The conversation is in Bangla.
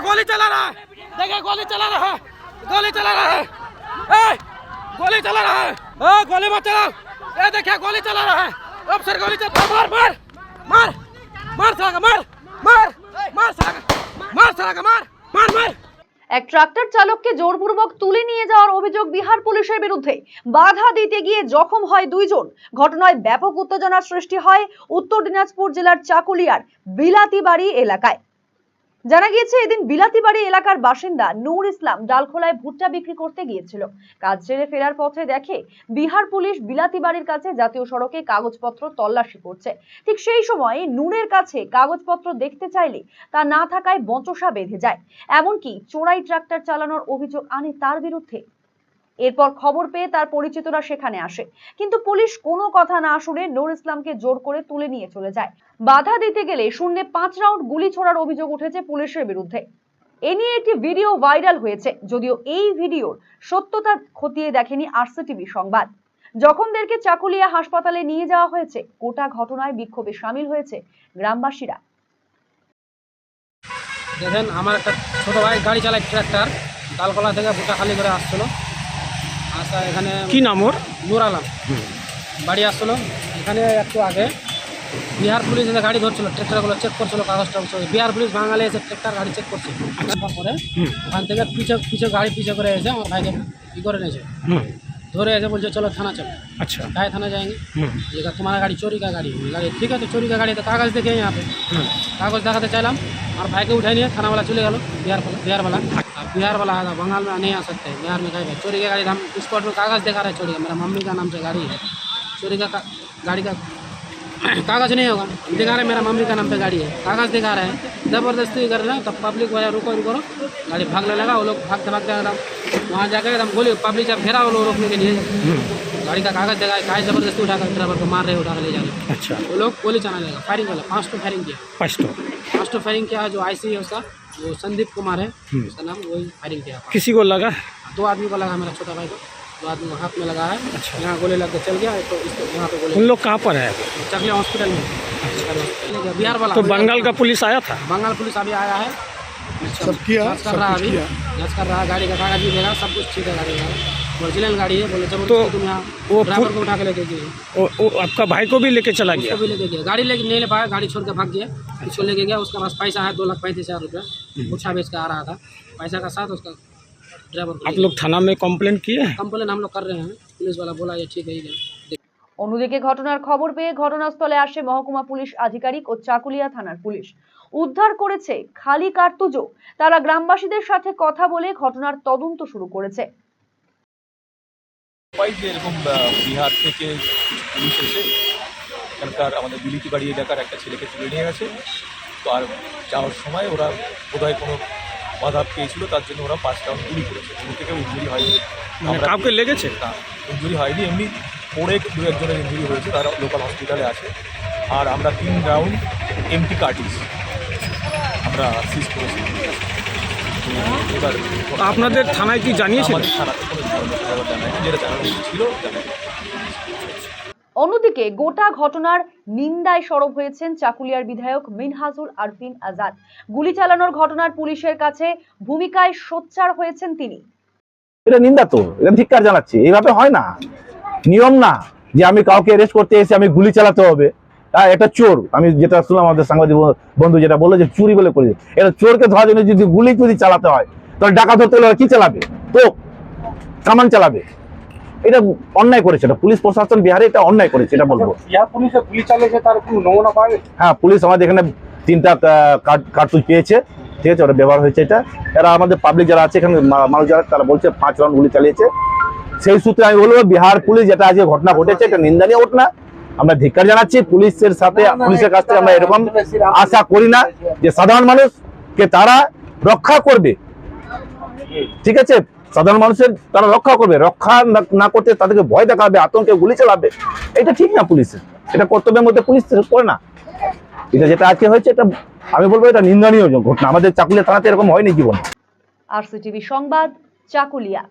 गोली चला रहा है देखिए गोली चला रहा है गोली चला रहा है ए, गोली चला रहा है ए, गोली मत चलाओ ये देखिए गोली चला रहा है अब सर गोली चला मार मार मार मार साला का, मार मार मार साला का, मार साला का, मार मार मार এক ট্রাক্টর চালককে জোরপূর্বক তুলে নিয়ে যাওয়ার অভিযোগ বিহার পুলিশের বিরুদ্ধে বাধা দিতে গিয়ে জখম হয় দুইজন ঘটনায় ব্যাপক উত্তেজনার সৃষ্টি হয় উত্তর দিনাজপুর জেলার চাকুলিয়ার বিলাতিবাড়ি এলাকায় জানা গিয়েছে, এদিন বিলাতিবাড়ি এলাকার বাসিন্দা নূর ইসলাম ডালখোলায় ভুট্টা বিক্রি করতে গিয়েছিল। কাজ ছেড়ে ফেরার পথে দেখে, বিহার পুলিশ বিলাতিবাড়ির কাছে জাতীয় সড়কে কাগজপত্র তল্লাশি করছে। ঠিক সেই সময় নূরের কাছে কাগজপত্র দেখতে চাইলে তা না থাকায় বচসা বেঁধে যায়। এমনকি চোরাই ট্রাক্টর চালানোর অভিযোগ আনে তার বিরুদ্ধে। এরপর খবর পেয়ে তার পরিচিতরা সেখানে আসে। কিন্তু পুলিশ কোনো কথা না শুনে নূর ইসলামকে জোর করে তুলে নিয়ে চলে যায়। বাধা দিতে গেলে শূন্যে পাঁচ রাউন্ড গুলি ছোড়ার অভিযোগ উঠেছে পুলিশের বিরুদ্ধে। এ নিয়ে একটি ভিডিও ভাইরাল হয়েছে, যদিও এই ভিডিওর সত্যতা খতিয়ে দেখেনি আরসিটিভি সংবাদ। জখমদেরকে চাকুলিয়া হাসপাতালে নিয়ে যাওয়া হয়েছে। গোটা ঘটনায় বিক্ষোভে সামিল হয়েছে গ্রামবাসীরা। দেখেন, আমার একটা ছোট ভাই গাড়ি চালায় ট্রাক্টর। ডালকলা থেকে ভুটা খালি করে আসছিল। আসা এখানে কি নাম ওর? নূর আলম। বাড়ি আসছিল এখানে একটু আগে বিহার পুলিশ এসে গাড়ি ধরছিল ট্র্যাক্টারগুলো চেক করছিল কাগজ টাগজ বিহার পুলিশ বাঙালি এসে ট্রেক্টার গাড়ি চেক করছে। তারপরে ওখান থেকে পিছে পিছে গাড়ি পিছে করে এসে আমার ভাইকে ই করে নিয়েছে। धोरे ऐसे बोल चलो थाना चलो। अच्छा। काय थाना जाएँगे। हम्म। ये कहा तुम्हारा गाड़ी चोरी का गाड़ी है। गाड़ी ठीक है तो चोरी का गाड़ी तो कागज़ देखे यहाँ पे। हम्म। कागज़ दिखाते तो चल। हम और भाई के उठाए नहीं थाना वाला चले गलो बिहार बिहार वाला। अब बिहार वाला आएगा बंगाल में नहीं आ सकते। बिहार में कहेगा चोरी का गाड़ी हम स्पॉट में कागज़ दिखा रहे चोरी का। मेरा मम्मी का नाम से गाड़ी है। चोरी का गाड़ी का कागज़ नहीं होगा। दिखा रहे मेरा मम्मी का नाम पे गाड़ी है। कागज़ दिखा रहे हैं। ज़बरदस्ती कर रहे हैं तो तब पब्लिक वाला रुको रुको गाड़ी भाग ले लगा वो लोग भागते भागते एकदम वहाँ जाकर एकदम गोली पब्लिक जब घेरा वो लोग रोकने के लिए। गाड़ी का कागज़ दिखाए काहे ज़बरदस्ती उठाकर ड्राइवर को मार रहे उठा कर ले जा रहे अच्छा। वो लोग गोली चलाने लगा फायरिंग वाला पाँच तो फायरिंग किया। फ़र्स्ट पाँच तो फायरिंग किया जो आईसी है उसका वो संदीप कुमार है हम्म। उसका नाम वही फायरिंग किया। किसी को लगा? दो आदमी को लगा मेरा छोटा भाई को। दो आदमी को हाथ में लगा है अच्छा। यहाँ गोली लग के चल गया तो इसको यहाँ पे गोली उन लोग कहाँ पर है? हॉस्पिटल चकले हॉस्पिटल में। बिहार वाला तो बंगाल का पुलिस आया था? बंगाल पुलिस अभी आया है। सब किया कर रहा अभी। जाँच कर रहा गाड़ी का कागज़ भी देगा सब कुछ ठीक है गाड़ी का। ओरिजिनल गाड़ी है बोले जब तो तुम यहाँ वो ड्राइवर को उठा के लेके गए। आपका भाई को भी लेके चला गया? भी लेके गया। गाड़ी लेके नहीं ले पाया गाड़ी छोड़ के भाग गया। उसको लेके गया उसके पास पैसा है दो लाख पैंतीस हज़ार रुपया। गुच्छा बेच के आ रहा था। पैसा का साथ उसका ड्राइवर आप लोग थाना में कंप्लेंट किए हैं? कंप्लेन हम लोग कर रहे हैं। पुलिस वाला बोला ये ठीक है অন্যদিকে ঘটনার খবর পেয়ে ঘটনাস্থলে আসে মহকুমা পুলিশ আধিকারিক ও চাকুলিয়া থানার পুলিশ। উদ্ধার করেছে খালি কার্তুজও তারা গ্রামবাসীদের সাথে কথা বলে ঘটনার তদন্ত শুরু করেছে। পাই যে এরকম বিহার থেকে পুলিশ এসে এখানকার আমাদের বিলিতি বাড়ি এলাকার একটা ছেলেকে তুলে নিয়ে গেছে। তো আর যাওয়ার সময় ওরা বোধহয় কোনো বাধা পেয়েছিল তার জন্য ওরা পাঁচ রাউন্ড গুলি করেছে। গুলি থেকে হয়নি। মানে কাউকে লেগেছে? না হয়নি। এমনি পড়ে দু একজনের ইঞ্জুরি হয়েছে তারা লোকাল হসপিটালে আছে। আর আমরা তিন রাউন্ড এমটি কার্টিস আমরা সিজ করেছি। এবার আপনাদের থানায় কি জানিয়েছিলেন আমাদের থানাতে কোনো ইনফরমেশন এবার যেটা জানানো ছিল জানায়নি অন্যদিকে গোটা ঘটনার নিন্দায় সরব হয়েছেন চাকুলিয়ার বিধায়ক মিনহাজুল আরফিন আজাদ। গুলি চালানোর ঘটনার পুলিশের কাছে ভূমিকায় সোচ্চার হয়েছেন তিনি। এটা নিন্দা তো এটা ধিক্কার জানাচ্ছি। এইভাবে হয় না। নিয়ম না যে আমি কাউকে অ্যারেস্ট করতে এসে আমি গুলি চালাতে হবে। হ্যাঁ এটা চোর আমি যেটা শুনলাম আমাদের সাংবাদিক বন্ধু- যেটা বলল যে চুরি বলে করেছে। এটা চোরকে ধরার জন্য যদি গুলি যদি চালাতে হয় তাহলে ডাকা ধরতে গেলে কি চালাবে? তো কামান চালাবে। এটা অন্যায় করেছে এটা পুলিশ প্রশাসন বিহারে এটা অন্যায় করেছে এটা বলব। হ্যাঁ পুলিশ আমাদের এখানে তিনটা কার্তুজ পেয়েছে। ঠিক আছে ওটা ব্যবহার হয়েছে এটা। এরা আমাদের পাবলিক যারা আছে এখানে মানুষ যারা তারা বলছে পাঁচ রাউন্ড গুলি চালিয়েছে। সেই সূত্রে আমি বলব বিহার পুলিশ যেটা আজকে ঘটনা ঘটেছে এটা নিন্দনীয় ঘটনা আমরা ধিক্কার জানাচ্ছি পুলিশের সাথে পুলিশের কাছ থেকে আমরা এরকম আশা করি না যে সাধারণ মানুষকে তারা রক্ষা করবে। ঠিক আছে? সাধারণ মানুষের তারা রক্ষা করবে। রক্ষা না- করতে তাদেরকে ভয় দেখাবে আতঙ্কে গুলি চালাবে। এটা ঠিক না পুলিশের। এটা কর্তব্যের মধ্যে পুলিশ করে না। এটা যেটা আজকে হয়েছে এটা আমি বলব এটা নিন্দনীয় ঘটনা। আমাদের চাকুলিয়া থানাতে এরকম হয়নি জীবন। আরসিটিভি সংবাদ চাকুলিয়া।